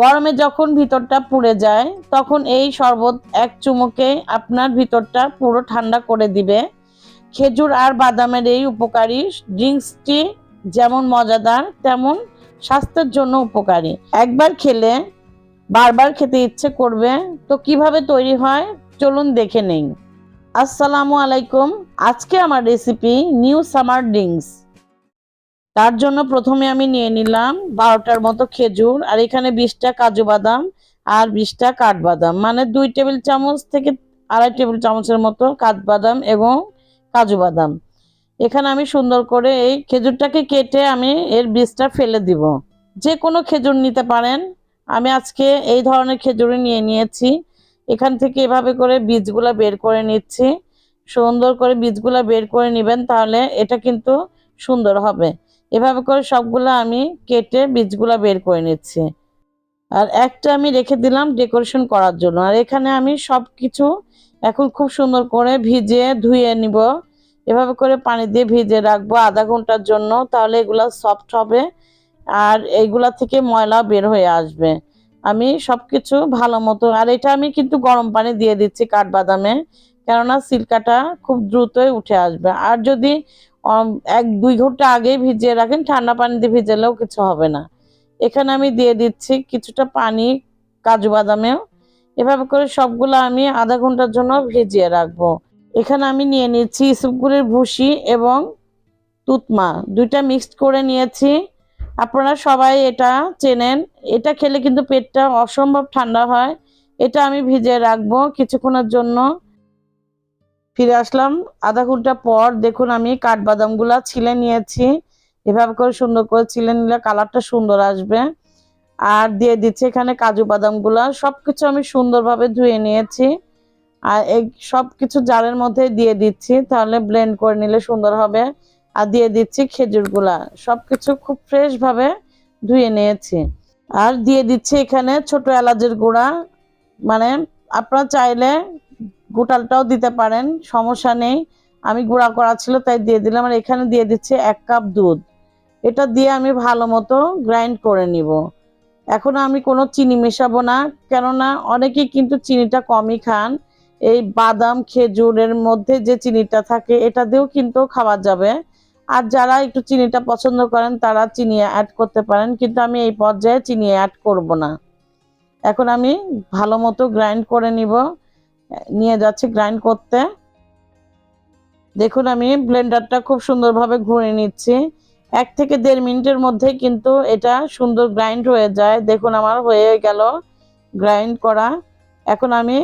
গরমে যখন ভিতরটা পুড়ে যায়, তখন এই শরবত এক চুমুকে আপনার ভিতরটা পুরো ঠান্ডা করে দিবে। খেজুর আর বাদামের এই উপকারী ড্রিঙ্কসটি যেমন মজাদার, তেমন স্বাস্থ্যের জন্য উপকারী। একবার খেলে বারবার খেতে ইচ্ছে করবে, তো কীভাবে তৈরি হয় চলুন দেখে নেই। আসসালামু আলাইকুম। আজকে আমার রেসিপি নিউ সামার ড্রিঙ্কস তার জন্য প্রথমে আমি নিয়ে নিলাম বারোটার মতো খেজুর, আর এখানে বিশটা কাজু বাদাম আর বিশটা কাঠবাদাম। মানে দুই টেবিল চামচ থেকে আড়াই টেবিল চামচের মতো কাঠবাদাম এবং কাজু বাদাম। এখানে আমি সুন্দর করে এই খেজুরটাকে কেটে আমি এর বীজটা ফেলে দিব। যে কোনো খেজুর নিতে পারেন। আমি আজকে এই ধরনের খেজুরই নিয়ে নিয়েছি। এখান থেকে এভাবে করে বীজগুলা বের করে নিচ্ছি। সুন্দর করে বীজগুলা বের করে নেবেন, তাহলে এটা কিন্তু সুন্দর হবে। এভাবে করে সবগুলো আমি কেটে বীজগুলা বের করে নিচ্ছি। আর একটা আমি রেখে দিলাম ডেকোরেশন করার জন্য। আর এখানে আমি সব কিছু এখন খুব সুন্দর করে ভিজিয়ে ধুয়ে নিব। এভাবে করে পানি দিয়ে ভিজিয়ে রাখব আধা ঘণ্টার জন্য, তাহলে এগুলো সফট হবে আর এইগুলা থেকে ময়লা বের হয়ে আসবে। আমি সব কিছু ভালো মতো আর এটা আমি কিন্তু গরম পানি দিয়ে দিচ্ছি কাঠবাদামে। কেননা সিল্কাটা খুব দ্রুতই উঠে আসবে। আর যদি এক, দুই ঘণ্টা আগে ভিজিয়ে রাখেন, ঠান্ডা পানিতে ভিজালেও কিছু হবে না। এখানে আমি দিয়ে দিচ্ছি কিছুটা পানি, কাজু বাদামেও। এভাবে করে সবগুলো আমি আধা ঘণ্টার জন্য ভিজিয়ে রাখব। এখানে আমি নিয়ে নিচ্ছি ইসুপগুলির ভুসি এবং তুতমা। দুইটা মিক্সড করে নিয়েছি। আপনারা সবাই এটা চেনেন। এটা খেলে কিন্তু পেটটা অসম্ভব ঠান্ডা হয়। এটা আমি ভিজিয়ে রাখব কিছুক্ষণের জন্য। ফিরে আসলাম। আধা ঘণ্টা পর দেখুন আমি কাঠবাদামগুলা ছিলে নিয়েছি। এভাবে করে সুন্দর করে ছিলে নিলে কালারটা সুন্দর আসবে। আর দিয়ে দিচ্ছি এখানে কাজু বাদামগুলা। সবকিছু আমি সুন্দরভাবে ধুয়ে নিয়েছি। আর এই সব কিছু জারের মধ্যে দিয়ে দিচ্ছি, তাহলে ব্লেন্ড করে নিলে সুন্দর হবে। আর দিয়ে দিচ্ছি খেজুরগুলা। সবকিছু খুব ফ্রেশ ভাবে ধুয়ে নিয়েছি। আর দিয়ে দিচ্ছি এখানে ছোট এলাচের গুঁড়া। মানে আপনারা চাইলে গোটালটাও দিতে পারেন, সমস্যা নেই। আমি গুঁড়া করা ছিল, তাই দিয়ে দিলাম। আর এখানে দিয়ে দিচ্ছে এক কাপ দুধ। এটা দিয়ে আমি ভালো মতো গ্রাইন্ড করে নিব। এখন আমি কোনো চিনি মেশাবো না, কেননা অনেকেই কিন্তু চিনিটা কমই খান। এই বাদাম, খেজুরের মধ্যে যে চিনিটা থাকে, এটা দিয়েও কিন্তু খাওয়া যাবে। আর যারা একটু চিনিটা পছন্দ করেন, তারা চিনি অ্যাড করতে পারেন, কিন্তু আমি এই পর্যায়ে চিনি অ্যাড করব না। এখন আমি ভালো মতো গ্রাইন্ড করে নিব। নিয়ে যাচ্ছি গ্রাইন্ড করতে। দেখুন, আমি ব্লেন্ডারটা খুব সুন্দরভাবে ঘুরে নিচ্ছি। এক থেকে দেড় মিনিটের মধ্যে কিন্তু এটা সুন্দর গ্রাইন্ড হয়ে যায়। দেখুন, আমার হয়ে গেল গ্রাইন্ড করা। এখন আমি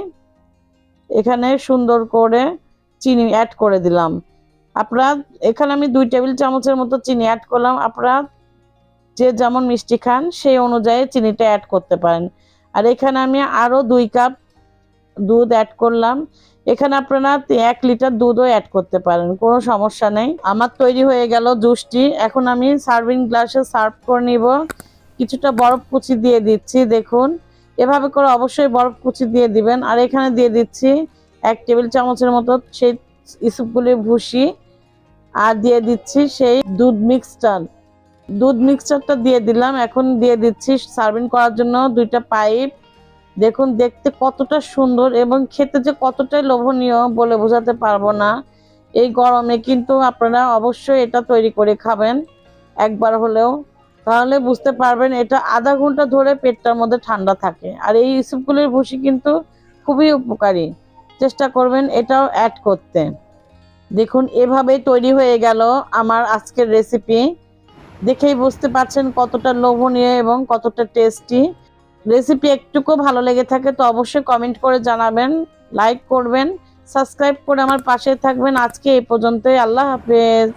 এখানে সুন্দর করে চিনি অ্যাড করে দিলাম। আপনারা, এখানে আমি দুই টেবিল চামচের মতো চিনি অ্যাড করলাম। আপনারা যে যেমন মিষ্টি খান, সেই অনুযায়ী চিনিটা অ্যাড করতে পারেন। আর এখানে আমি আরও দুই কাপ দুধ অ্যাড করলাম। এখানে আপনারা এক লিটার দুধও অ্যাড করতে পারেন, কোনো সমস্যা নেই। আমার তৈরি হয়ে গেল জুসটি। এখন আমি সার্ভিং গ্লাসে সার্ভ করে নিব। কিছুটা বরফ কুচি দিয়ে দিচ্ছি, দেখুন। এভাবে করে অবশ্যই বরফ কুচি দিয়ে দিবেন। আর এখানে দিয়ে দিচ্ছি এক টেবিল চামচের মতো সেই ইসুপগুলির ভুসি আর দিয়ে দিচ্ছি সেই দুধ মিক্সচার দুধ মিক্সচারটা দিয়ে দিলাম। এখন দিয়ে দিচ্ছি সার্ভিং করার জন্য দুইটা পাইপ দেখুন, দেখতে কতটা সুন্দর এবং খেতে যে কতটাই লোভনীয় বলে বোঝাতে পারব না। এই গরমে কিন্তু আপনারা অবশ্যই এটা তৈরি করে খাবেন একবার হলেও। তাহলে বুঝতে পারবেন এটা আধা ঘণ্টা ধরে পেটটার মধ্যে ঠান্ডা থাকে। আর এই ইসুপগুলির ভুসি কিন্তু খুবই উপকারী। চেষ্টা করবেন এটাও অ্যাড করতে। দেখুন, এভাবেই তৈরি হয়ে গেল আমার আজকের রেসিপি দেখেই বুঝতে পারছেন কতটা লোভনীয় এবং কতটা টেস্টি রেসিপি একটুকু ভালো লেগে থাকে তো অবশ্যই কমেন্ট করে জানাবেন লাইক করবেন সাবস্ক্রাইব করে আমার পাশে থাকবেন। আজকে এই পর্যন্তই, আল্লাহ হাফেজ।